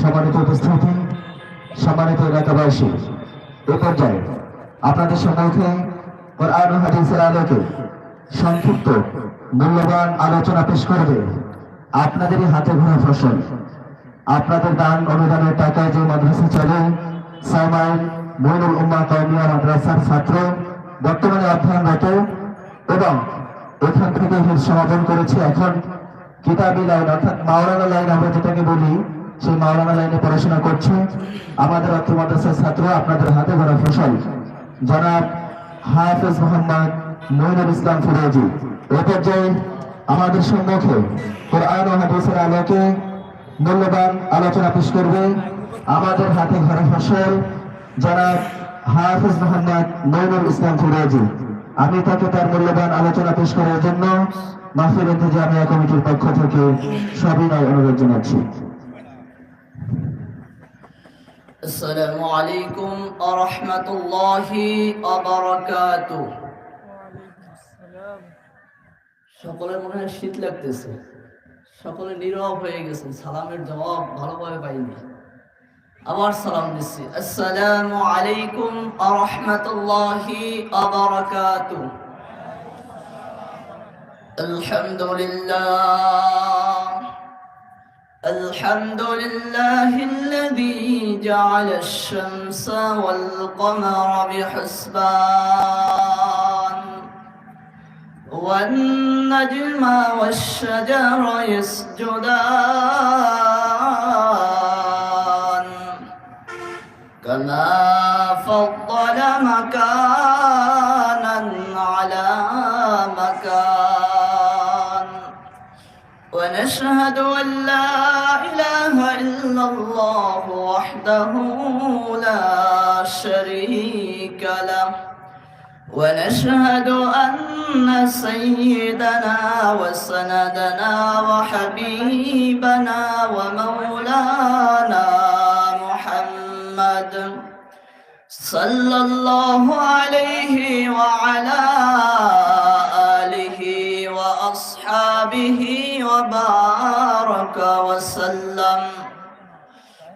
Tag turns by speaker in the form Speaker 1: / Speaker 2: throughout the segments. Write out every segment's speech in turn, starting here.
Speaker 1: সম্মানিত উপস্থিতি, সম্মানিত এলাকাবাসী, এ পর্যায়ে আপনাদের সম্মুখে কোরআন হাদিসের আলোকে সংক্ষিপ্ত মূল্যবান আলোচনা পেশ করবে আপনাদেরই হাতে ঘোরা ফসল। আপনাদের দান অনুদানের টাকায় যে মাদ্রাসা চলে সাইমাইল মইনুল উম্মা কৌমিয়া মাদ্রাসার ছাত্র বর্তমানে অধ্যয়নরত এবং এখান থেকে হিট সমাপন করেছে এখন কিতাবি লাইন অর্থাৎ মাওলানা লাইন আমরা যেটাকে বলি সেই মাওলানা লাইনে পড়াশোনা করছে। আমাদের অর্থ মাদ্রাসার ছাত্র, আপনাদের হাতে ভরা ফসল। জনাব হাফেজ মোহাম্মদ মইনুল ইসলাম ফিরোজি, এ পর্যায়ে আমাদের সম্মুখে কোরআন ও হাদিসের আলোকে মূল্যবান আলোচনা পেশ করবে। আমাদের হাতে ভরা ফসল, জনাব হাফিজ মোহাম্মদ মইনুল ইসলাম ফিরোজি। আমি তাকে তার মূল্যবান আলোচনা পেশ করার জন্য মাহফিল ইন্তজামিয়া কমিটির পক্ষ থেকে সবিনয় অনুরোধ জানাচ্ছি।
Speaker 2: السلام عليكم ورحمة الله وبركاته সকলের মনে হয় শীত লাগতেছে সকলে নীরব হয়ে গেছেন সালামের জবাব ভালোভাবে পাইনি আবার সালাম দিচ্ছি আসসালামু আলাইকুম আরহামতুল্লাহি আবারাকাতু আলহামদুলিল্লাহ الحمد لله الذي جعل الشمس والقمر بحسبان والنجم والشجر يسجدان كما فضل مكانا على مكان ونشهد أن الله وحده لا شريك له. ونشهد أن سيدنا وسندنا وحبيبنا ومولانا محمد صلى الله عليه وعلى آله وأصحابه وبارك وسلم.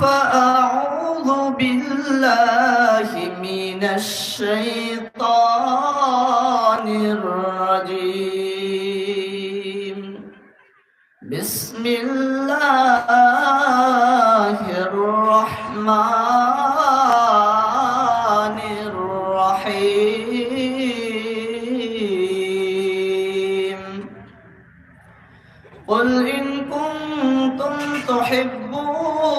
Speaker 2: فأعوذ بالله من الشيطان الرجيم. بسم الله الرحمن الرحيم. قل إن كنتم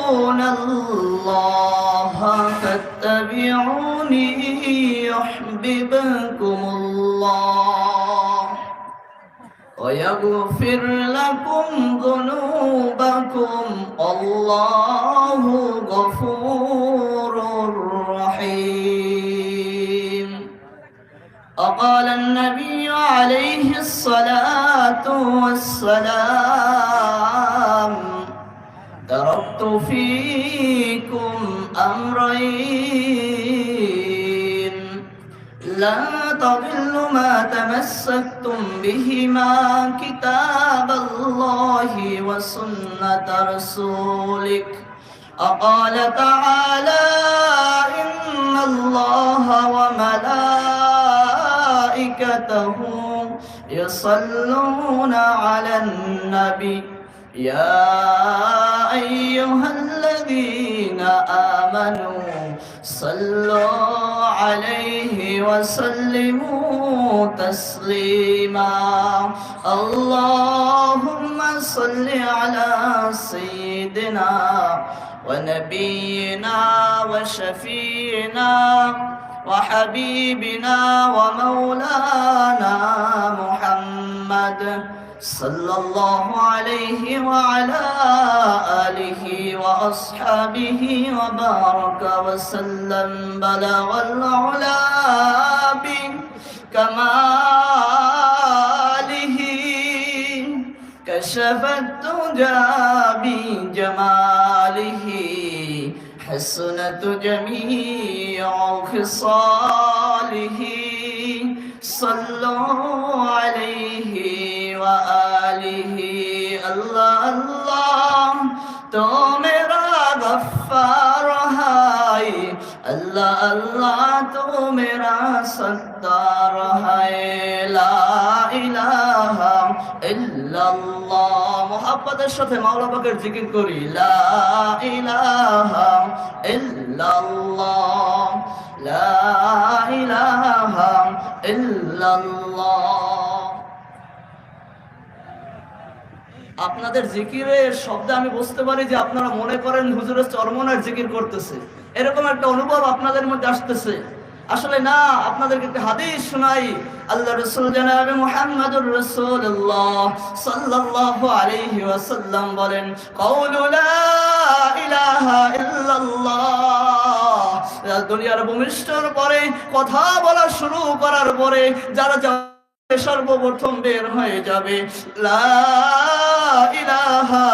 Speaker 2: تحبون الله فاتبعوني يحببكم الله ويغفر لكم ذنوبكم الله غفور رحيم وقال النبي عليه الصلاة والسلام تركت فيكم أمرين. لن تضلوا ما تمسكتم بهما كتاب الله وسنة رسولك. وقال تعالى إن الله وملائكته يصلون على النبي. يا أيها الذين آمنوا صلوا عليه وسلموا تسليما. اللهم صل على سيدنا ونبينا وشفينا وحبيبنا ومولانا محمد. صلى الله عليه وعلى آله وأصحابه وبارك وسلم. بلغ العلا بكماله كشف الدجى بجماله. حسنت جميع خصاله. صلوا عليه আল্লাহ তো মেরা সত্তার है সাথে মাওলা জিকির করি। আপনাদের জিকিরের শব্দে আমি বুঝতে পারি যে আপনারা মনে করেন হুজুরের চরমনার জিকির করতেছে। এরকম একটা অনুভব আপনাদের মধ্যে আসতেছে। আসলে না, আপনাদেরকে একটা হাদিস শোনাই। আল্লাহ রসুল জানাবে মুহাম্মাদুর রাসূলুল্লাহ সাল্লাল্লাহু আলাইহি ওয়াসাল্লাম বলেন কাউলু লা ইলাহা ইল্লাল্লাহ। দুনিয়ার ভূমিষ্ঠর পরে কথা বলা শুরু করার পরে যারা সর্বপ্রথম বের হয়ে যাবে। লা ইলাহা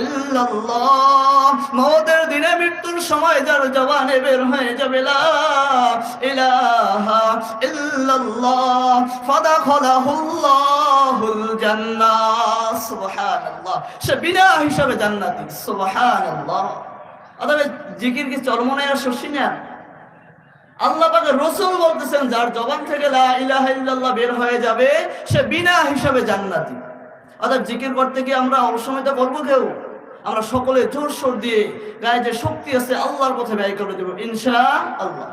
Speaker 2: ইল্লাল্লাহ। মওতের দিনে মৃত্যুর সময় যার জবানে বের হয়ে যাবে, লা ইলাহা ইল্লাল্লাহ। ফাদাখালাহুল্লাহুল জান্নাহ। সুবহানাল্লাহ। সে বিনা হিসাবে জান্নাতি। সুবহানাল্লাহ। অতএব জিকির কি চরমনায় আর শশী না আল্লাহ পাকে রসুল বলতেছেন, যার জবান থেকে লা ইলাহা ইল্লাল্লাহ বের হয়ে যাবে, সে বিনা হিসাবে জান্নাতি। অর্থাৎ জিকির করতে গিয়ে আমরা অসময়টা করব কেউ? আমরা সকলে জোর সোর দিয়ে গায়ে যে শক্তি আছে আল্লাহর পথে ব্যয় করে দেব। ইনশা আল্লাহ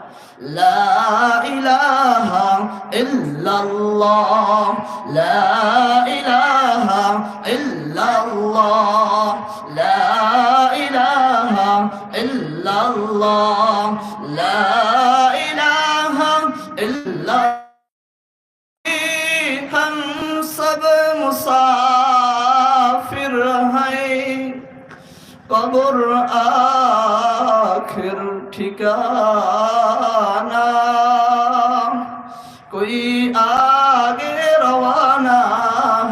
Speaker 2: লা ইলাহা ইল্লাল্লাহ। লা ইলাহা লা লা কবর আখের ঠিকানা। কই আগে রওয়ানা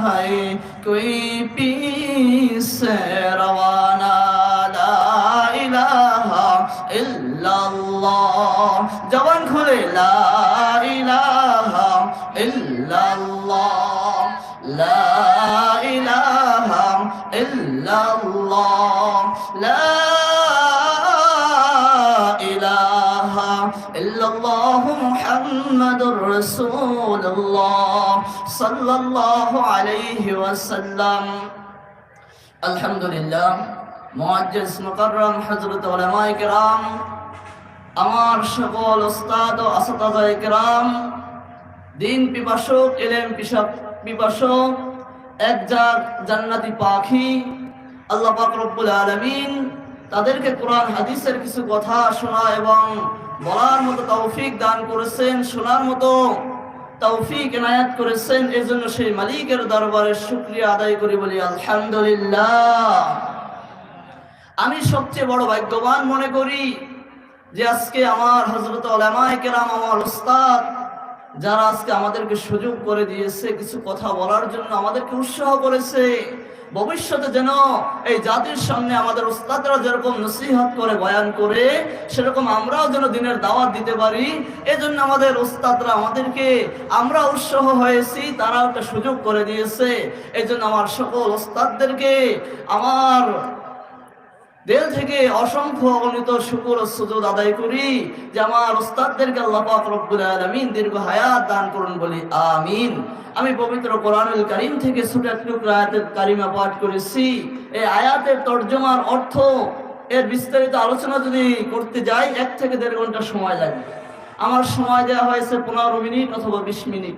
Speaker 2: হাই কই পিছে মুহাম্মাদুর রাসূলুল্লাহ সাল্লাল্লাহু আলাইহি ওয়াসাল্লাম। আলহামদুলিল্লাহ মুআজ্জিজ মুকাররম হযরত উলামায়ে কিরাম, আমার সকল ওস্তাদ ও আসতাদায়ে কিরাম, দিন পিপাসক এলেম পিপাসক, এক জাত জান্নাতি পাখি আল্লাহ পাক রব্বুল আলামিন তাদেরকে কোরআন, হাদিসের কিছু কথা শোনা এবং বলার মতো তৌফিক দান করেছেন, শোনার মতো তৌফিক এনায়াত করেছেন এই জন্য সেই মালিকের দরবারে শুক্রিয়া আদায় করি বলি, আলহামদুলিল্লাহ। আমি সবচেয়ে বড় ভাগ্যবান মনে করি যে আজকে আমার হজরত ওলামায়ে কেরাম, আমার উস্তাদ, যারা আজকে আমাদেরকে সুযোগ করে দিয়েছে, কিছু কথা বলার জন্য আমাদেরকে উৎসাহ করেছে। ভবিষ্যতে যেন এই জাতির সামনে আমাদের উস্তাদরা যেরকম নসিহত করে, বয়ান করে, সেরকম আমরাও যেন দিনের দাওয়াত দিতে পারি। এজন্য আমাদের উস্তাদরা আমাদেরকে, আমরা উৎসাহ হয়েছি, তারাও একটা সুযোগ করে দিয়েছে। এজন্য জন্য আমার সকল উস্তাদদেরকে, আমার দিল থেকে অসংখ্য অগণিত শুকুর সুযোগ আদায় করি যে আমার ওস্তাদদেরকে আল্লাহ পাক রব্বুল আলামিন দীর্ঘ হায়াত দান করুন বলি, আমিন। আমি পবিত্র কোরআনুল কারীম থেকে ছোট একটু আয়াতের কারিমা পাঠ করেছি। এই আয়াতের তর্জমার অর্থ, এর বিস্তারিত আলোচনা যদি করতে যাই, এক থেকে দেড় ঘণ্টা সময় লাগবে। আমার সময় দেওয়া হয়েছে পনেরো মিনিট অথবা বিশ মিনিট।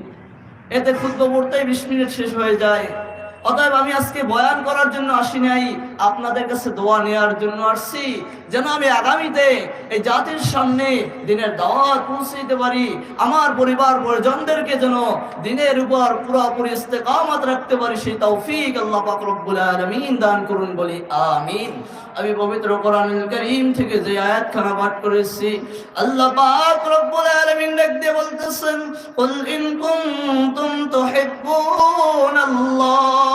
Speaker 2: এতে ক্ষুদ্র পড়তেই বিশ মিনিট শেষ হয়ে যায়। অতএব আমি আজকে বয়ান করার জন্য আসি নাই, আপনাদের কাছে দোয়া নেওয়ার জন্য আসছি। যেন আমি আগামীতে এই জাতির সামনে দিনের দাওয়াত পৌঁছে দিতে পারি। আমার পরিবার পরিজনদেরকে যেন দিনের উপর পুরোপুরি ইস্তেকামত রাখতে পারি, সেই তৌফিক আল্লাহ পাক রব্বুল আলামিন দান করুন বলি, আমিন। আমি পবিত্র কোরআনুল কারীম থেকে যে আয়াতখানা পাঠ করেছি, আল্লাহ পাক রব্বুল আলামিন ডাক বলতেছেন, কুল ইন কুনতুম তুহিব্বুন আল্লাহ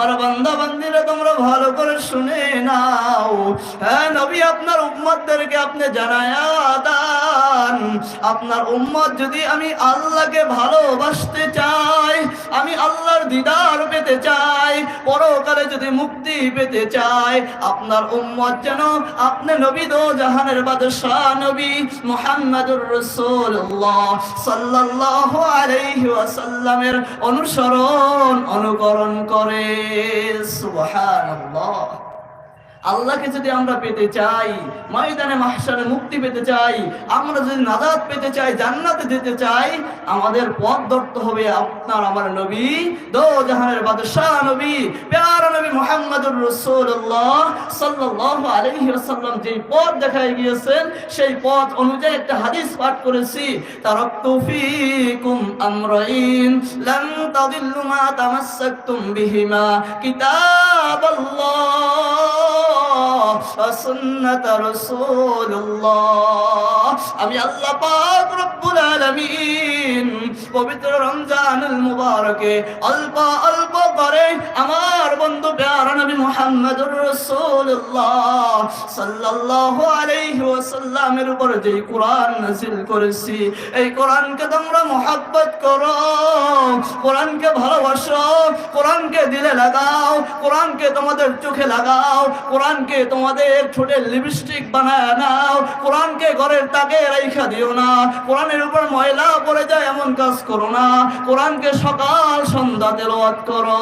Speaker 2: আমার বান্দা বান্দিরা তোমরা ভালো করে শুনে নাও। হ্যাঁ নবী, আপনার উম্মতদেরকে আপনি জানায়া দান। আপনার উম্মত যদি আমি আল্লাহকে ভালোবাসতে চাই, আমি আল্লাহর দিদার পেতে চাই, পরকালে যদি মুক্তি পেতে চাই, আপনার উম্মত যেন আপনি নবী দো জাহানের বাদশাহ নবী মুহাম্মাদুর রাসূলুল্লাহ সাল্লাল্লাহু আলাইহি ওয়াসাল্লামের অনুসরণ, অনুকরণ করে। সুবহানাল্লাহ। আল্লাহকে যদি আমরা পেতে চাই, ময়দানে মাহশারে মুক্তি পেতে চাই, আমরা যদি নাজাত পেতে চাই, জান্নাতে যেতে চাই, আমাদের পথ ধরতে হবে আপনার, আমার নবী, দো জাহানের বাদশাহ নবী, প্যারা নবী মুহাম্মদুর রাসূলুল্লাহ সাল্লাল্লাহু আলাইহি ওয়াসাল্লাম যেই পথ দেখায় গিয়েছেন, সেই পথ অনুযায়ী একটা হাদিস পাঠ করেছি, তারাকতু ফীকুম আমরাইন লান তাদিল্লু মা তামাসসাকতুম বিহিমা কিতাবাল্লাহ। সুন্নাত রাসূলুল্লাহ। আমি আল্লাহ পাক রব্বুল আলামিন পবিত্র রমজানুল মুবারকে অল্প অল্প করে আমার মুহাম্মদুর রাসূলুল্লাহ সাল্লাল্লাহু আলাইহি ওয়াসাল্লামের উপর যে কোরআন নাযিল করেছি, এই কোরআনকে তোমরা মহব্বত করো, কোরআনকে ভালোবাসো, কোরআনকে দিলে লাগাও, কোরআনকে তোমাদের চোখে লাগাও, কোরআনকে তোমাদের ঠোঁটে লিপস্টিক বানায় নাও, কোরআনকে ঘরের তাকে রাইখা দিও না, কোরআনের উপর ময়লা পড়ে যায় এমন কাজ করো না, কোরআনকে সকাল সন্ধ্যা তেলাওয়াত করো।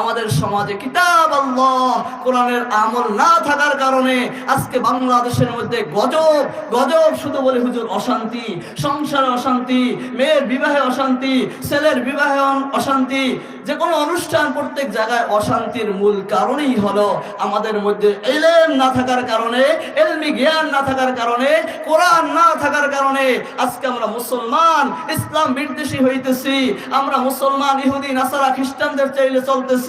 Speaker 2: আমাদের সমাজে কিতাব আল্লাহ, কোরআনের আমল না থাকার কারণে আজকে বাংলাদেশের মধ্যে গজব গজব শুধু বলে হুজুর অশান্তি, সংসারে অশান্তি, মেয়ের বিবাহে অশান্তি, ছেলের বিবাহে অশান্তি যে কোনো অনুষ্ঠান প্রত্যেক জায়গায় অশান্তির মূল কারণেই হলো আমাদের মধ্যে এলেম না থাকার কারণে, এলমি জ্ঞান না থাকার কারণে, কোরআন না থাকার কারণে আজকে আমরা মুসলমান, ইসলাম বিদ্বেষী হইতেছি, আমরা মুসলমান, ইহুদি, নাসারা, খ্রিস্টানদের চাইলে চলতেছি।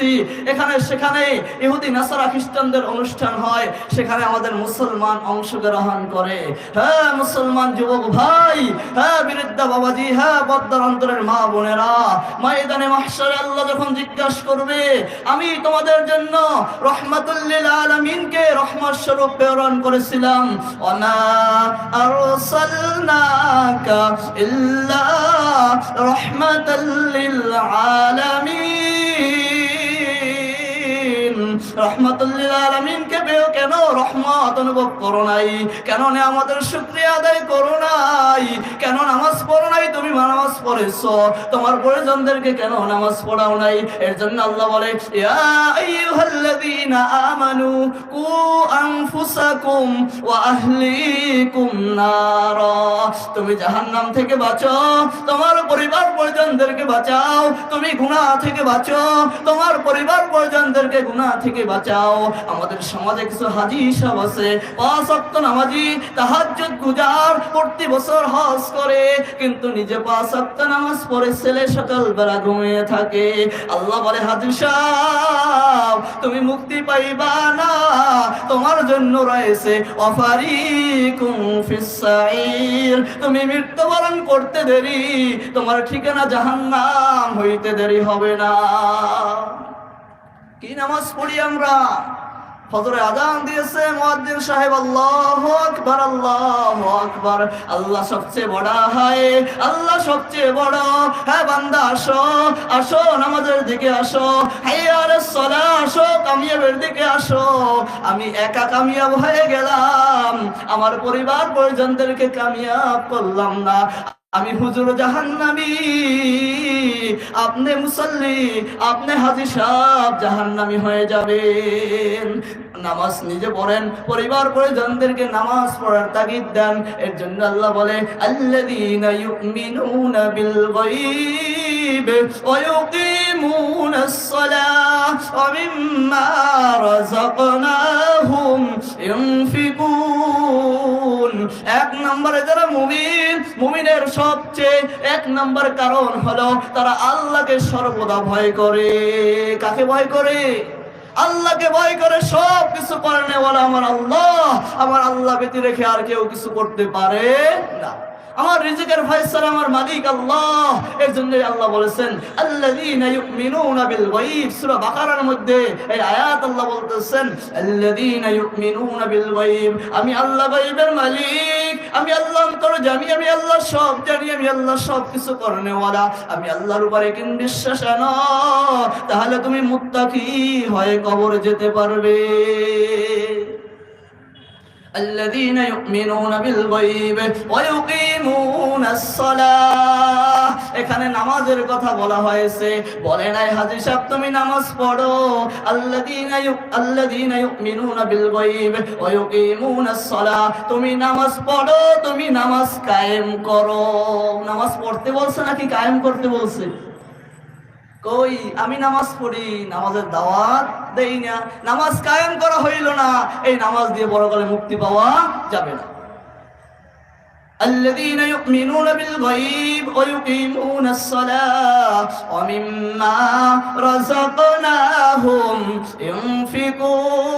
Speaker 2: এখানে, সেখানে ইহুদি, নাসারা খ্রিস্টানদের অনুষ্ঠান হয়, সেখানে আমাদের মুসলমান অংশগ্রহণ করে। হ্যাঁ মুসলমান যুবক ভাই হ্যাঁ বৃদ্ধা বাবাজি হ্যাঁ বদ্দার অন্তরের মা বোনেরা, ময়দানে মাহশারে আল্লাহ যখন জিজ্ঞাসা করবে, আমি তোমাদের জন্য রহমাতুল্লিল আলামিনকে রহমত স্বরূপ প্রেরণ করেছিলাম ওনা আরসালনাকা ইল্লা রহমাতাল্লিল আলামিন। রহমাতুল্লিল আলামিনকে পেয়েও কেন রহমত অনুভব করো নাই? কেন আমাদের শুকরিয়া আদায় করো নাই? কেন নামাজ পড়ো নাই? তুমি নামাজ পড়েছো। তোমার পরিজনদেরকে কেন নামাজ পড়াও নাই? এর জন্য আল্লাহ বলে আমানু কু আনফুসাকুম ওয়া আহলিকুম নারা। তুমি জাহান্নাম থেকে বাঁচো। তোমার পরিবার পরিজনদেরকে বাঁচাও। তুমি গুনাহ থেকে বাঁচো। তোমার পরিবার পরিজনদেরকে গুনাহ থেকে বাঁচাও। আমাদের সমাজে কিছু হাজি সাহেব আছে। পাঁচ ওয়াক্ত নামাজি, তাহাজ্জুদ, গুজার, প্রতি বছর হজ করে, কিন্তু নিজে পাঁচ ওয়াক্ত নামাজ পড়ে ছেলে সকাল বেলা ঘুমিয়ে থাকে। আল্লাহ বলে হাজি সাহেব, তুমি মুক্তি পাইবা না, তোমার জন্য রয়েছে অফারিকুম ফিস সাইর তুমি মৃত্যুবরণ করতে দেরি, তোমার ঠিকানা জাহান্নাম হইতে দেরি হবে না। কি নামাজ পড়ি আমরা? সাহেব আকবার আকবার। আল্লাহ সবচেয়ে বড় আল্লাহ সবচেয়ে বড়। হ্যাঁ বান্দা, আসো আসো, নামাজের দিকে আসো। হাইয়া আলাস আসো, কামিয়াবের দিকে আসো। আমি একা কামিয়াব হয়ে গেলাম। আমার পরিবার পরিজনদেরকে কামিয়াব করলাম না। আমি হুজুর জাহান্নামি, আপনি মুসল্লি, আপনি হাজি সাহেব জাহান্নামি হয়ে যাবেন। নামাজ নিজে পড়েন, পরিবার পরিজনদেরকে নামাজ পড়ার তাগিদ দেন। এর জন্য আল্লাহ বলে ইউমিনুনা বিল এক নম্বরে যারা মুমিন, মুমিনের সবচেয়ে এক নম্বর কারণ হলো তারা আল্লাহকে সর্বদা ভয় করে। কাকে ভয় করে? আল্লাহকে ভয় করে সব কিছু করে নেওয়ালা আমার আল্লাহ আমার আল্লাহ ব্যতি রেখে আর কেউ কিছু করতে পারে না। আমার রিজিকের ফয়সালা আমার মালিক আল্লাহ। এর জন্য আল্লাহ বলেছেন, আল্লাযীনা ইউমিনুনা বিল গায়ব। সূরা বাকারার মধ্যে এই আয়াত আল্লাহ বলতেছেন, আল্লাযীনা ইউমিনুনা বিল গায়ব। আমি আল্লাহ গায়বের মালিক, আমি আল্লাহ অন্তর জানি আমি আল্লাহ সব জানি, আমি আল্লাহ সব কিছু করনে ওয়ালা আমি আল্লাহর উপরে কিন বিশ্বাস আনো তাহলে তুমি মুত্তাকি হয়ে কবর যেতে পারবে। الذين يؤمنون بالغيب ويقيمون الصلاة এখানে নামাজের কথা বলা হয়েছে বলে নাই হাজি সাহেব তুমি নামাজ পড়ো আল্লাযীনা ইউ আল্লাযীনা ইউমিনুনা বিল গায়ব ওয়া ইউকিমুনাস সালাহ তুমি নামাজ পড়ো তুমি নামাজ কায়েম করো নামাজ পড়তে বলছে নাকি কায়েম করতে বলছে কই, আমি নামাজ পড়ি, নামাজের দাওয়াত দেই না। নামাজ কায়েম করা হইল না, এই নামাজ দিয়ে বড় মুক্তি পাওয়া যাবে না। الذين يؤمنون بالغيب ويقيمون الصلاة ومما رزقناهم ينفقون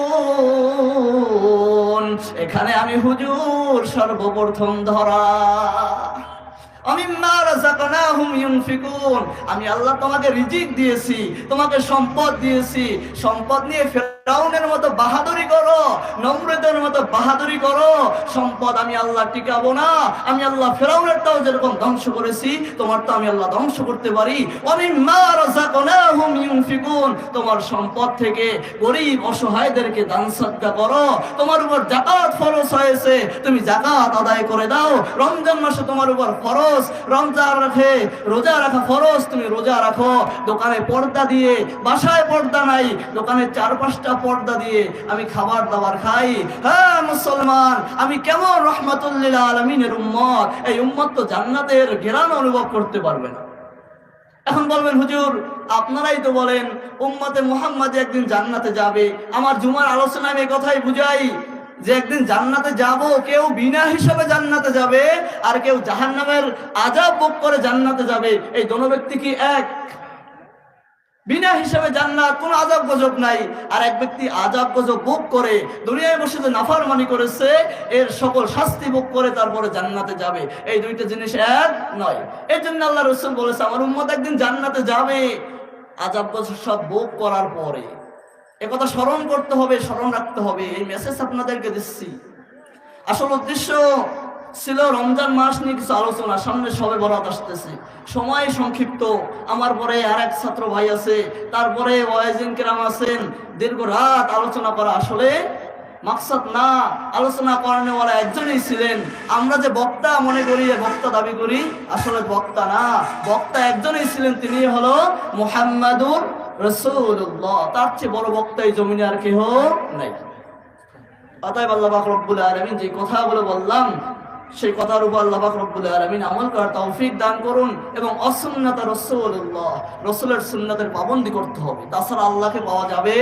Speaker 2: এখানে আমি হুজুর সর্বপ্রথম ধরা। ইউনফিকুন। আমি আল্লাহ তোমাকে রিজিক দিয়েছি, তোমাকে সম্পদ দিয়েছি। সম্পদ নিয়ে ফেরাউনের মতো বাহাদুরি করো, নমরুদের মতো বাহাদুরি করো। সম্পদ আমি আল্লাহ টিকাবো না। আমি আল্লাহ ফেরাউনেরটাও যেরকম ধ্বংস করেছি তোমার তো আমি আল্লাহ ধ্বংস করতে পারি। তোমার সম্পদ থেকে গরিব অসহায়দেরকে দান সদকা করো। তোমার উপর যাকাত ফরজ হয়েছে, তুমি জাকাত আদায় করে দাও। রমজান মাসে তোমার উপর ফরজ রমজান রাখে, রোজা রাখা ফরজ, তুমি রোজা রাখো। দোকানে পর্দা দিয়ে, বাসায় পর্দা নাই দোকানে চার পাঁচটা পর্দা দিয়ে আমি খাবার দাবার খাই। হ্যাঁ মুসলমান, আমি কেমন রহমাতুল্লিল আলমিনের উম্মত? এই উম্মত তো জান্নাতের ঘেরানো অনুভব করতে পারবে না। এখন বলবেন, হুজুর, আপনারাই তো বলেন, উম্মতে মুহাম্মদ একদিন জান্নাতে যাবে। আমার জুমার আলোচনায় আমি কথাই বুঝাই। যে একদিন জান্নাতে যাব, কেউ বিনা হিসাবে জান্নাতে যাবে, আর কেউ জাহান্নামের আজাব ভোগ করে জান্নাতে যাবে। এই দোনো ব্যক্তি কি এক? বিনা হিসাবে জান্নাত, কোন আজাব গজব নাই। আর এক ব্যক্তি আজাব গজব ভোগ করে, দুনিয়ায় বসে যে নাফারমানি করেছে, এর সকল শাস্তি ভোগ করে তারপরে জান্নাতে যাবে। এই দুইটা জিনিস এক নয়। এই জন্য আল্লাহ রসুল বলেছে, আমার উম্মত একদিন জান্নাতে যাবে। আজাব গজব সব ভোগ করার পরে। একথা স্মরণ করতে হবে, স্মরণ রাখতে হবে। এই মেসেজ আপনাদেরকে দিচ্ছি। আসল উদ্দেশ্য ছিল রমজান মাস নিয়ে কিছু আলোচনা, সামনে সবে বরাত আসতেছে। সময় সংক্ষিপ্ত। আমার পরে আর এক ছাত্র ভাই আছে তারপরে ওয়াইজিন কেরাম আছেন। দীর্ঘ রাত আলোচনা করা আসলে মাকসাদ না। আলোচনা করানোওয়ালা একজনই ছিলেন। আমরা যে বক্তা মনে করি বক্তা দাবি করি, আসলে বক্তা না। বক্তা একজনই ছিলেন, তিনি হলো মুহাম্মাদুর রসুল্লাহ তার চেয়ে বড় বক্তা এই জমিনে আর কেহ নাই। অতএব আল্লাহ রব্বুল আলমিন যে কথাগুলো বললাম, সেই কথার উপর আল্লাহ রব্বুল আলমিন আমল করার তৌফিক দান করুন এবং অসুন্নাত রসুল্লাহ রসুলের সুন্নাতের পাবন্দি করতে হবে। তাছাড়া আল্লাহকে পাওয়া যাবে